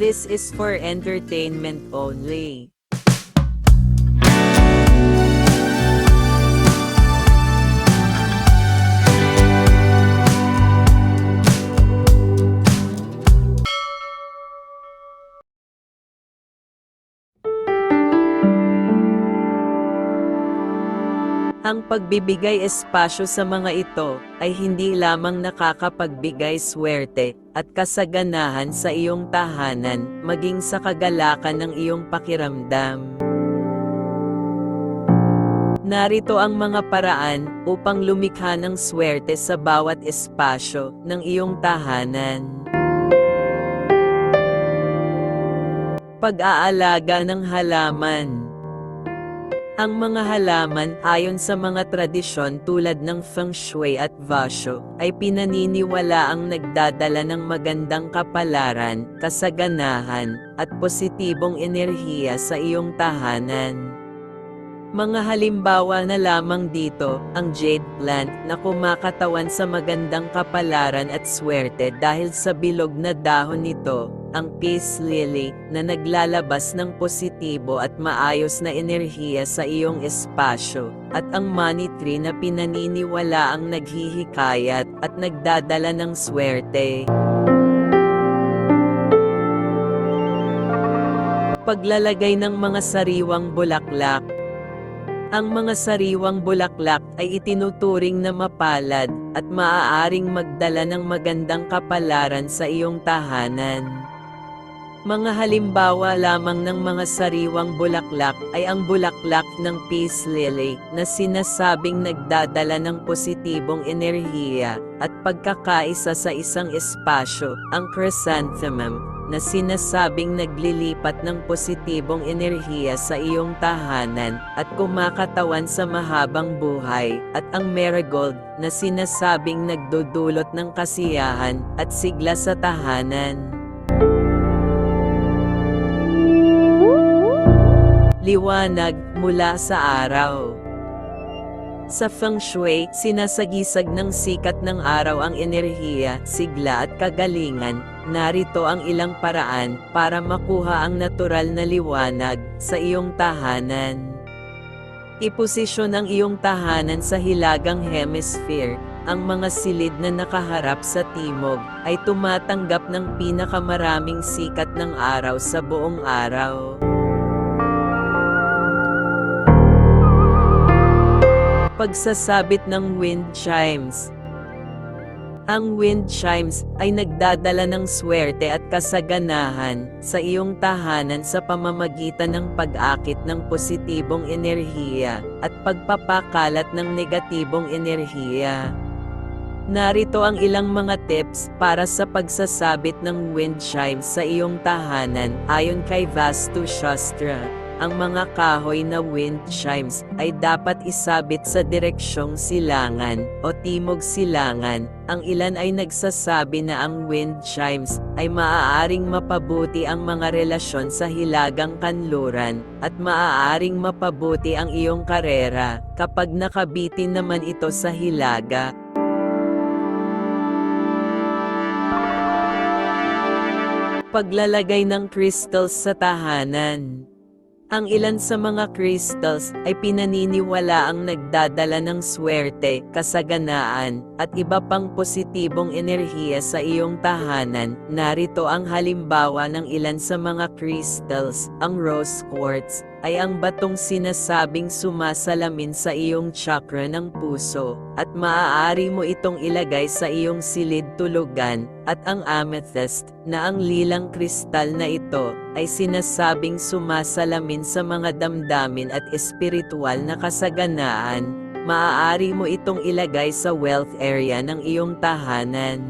This is for entertainment only. Ang pagbibigay espasyo sa mga ito ay hindi lamang nakakapagbigay swerte at kasaganahan sa iyong tahanan, maging sa kagalakan ng iyong pakiramdam. Narito ang mga paraan upang lumikha ng swerte sa bawat espasyo ng iyong tahanan. Pag-aalaga ng halaman ang mga halaman ayon sa mga tradisyon tulad ng feng shui at vasyo ay pinaniniwala ang nagdadala ng magandang kapalaran, kasaganahan, at positibong enerhiya sa iyong tahanan. Mga halimbawa na lamang dito, ang jade plant na kumakatawan sa magandang kapalaran at swerte dahil sa bilog na dahon nito, ang peace lily na naglalabas ng positibo at maayos na enerhiya sa iyong espasyo, at ang money tree na pinaniniwala ang naghihikayat at nagdadala ng swerte. Paglalagay ng mga sariwang bulaklak ang mga sariwang bulaklak ay itinuturing na mapalad at maaaring magdala ng magandang kapalaran sa iyong tahanan. Mga halimbawa lamang ng mga sariwang bulaklak ay ang bulaklak ng peace lily na sinasabing nagdadala ng positibong enerhiya at pagkakaisa sa isang espasyo, ang chrysanthemum na sinasabing naglilipat ng positibong enerhiya sa iyong tahanan at kumakatawan sa mahabang buhay, at ang marigold na sinasabing nagdudulot ng kasiyahan at sigla sa tahanan. Liwanag mula sa araw. Sa feng shui, sinasagisag ng sikat ng araw ang enerhiya, sigla at kagalingan. Narito ang ilang paraan para makuha ang natural na liwanag sa iyong tahanan. Iposisyon ang iyong tahanan sa hilagang hemisphere. Ang mga silid na nakaharap sa timog ay tumatanggap ng pinakamaraming sikat ng araw sa buong araw. Pagsasabit ng wind chimes. Ang wind chimes ay nagdadala ng swerte at kasaganahan sa iyong tahanan sa pamamagitan ng pag-akit ng positibong enerhiya at pagpapakalat ng negatibong enerhiya. Narito ang ilang mga tips para sa pagsasabit ng wind chimes sa iyong tahanan ayon kay Vastu Shastra. Ang mga kahoy na wind chimes ay dapat isabit sa direksyong silangan o timog silangan. Ang ilan ay nagsasabi na ang wind chimes ay maaaring mapabuti ang mga relasyon sa hilagang kanluran at maaaring mapabuti ang iyong karera kapag nakabitin naman ito sa hilaga. Paglalagay ng crystals sa tahanan. Ang ilan sa mga crystals ay pinaniniwala ang nagdadala ng swerte, kasaganaan, at iba pang positibong enerhiya sa iyong tahanan. Narito ang halimbawa ng ilan sa mga crystals. Ang rose quartz ay ang batong sinasabing sumasalamin sa iyong chakra ng puso, at maaari mo itong ilagay sa iyong silid tulugan, at ang amethyst, na ang lilang kristal na ito, ay sinasabing sumasalamin sa mga damdamin at espiritual na kasaganaan, maaari mo itong ilagay sa wealth area ng iyong tahanan.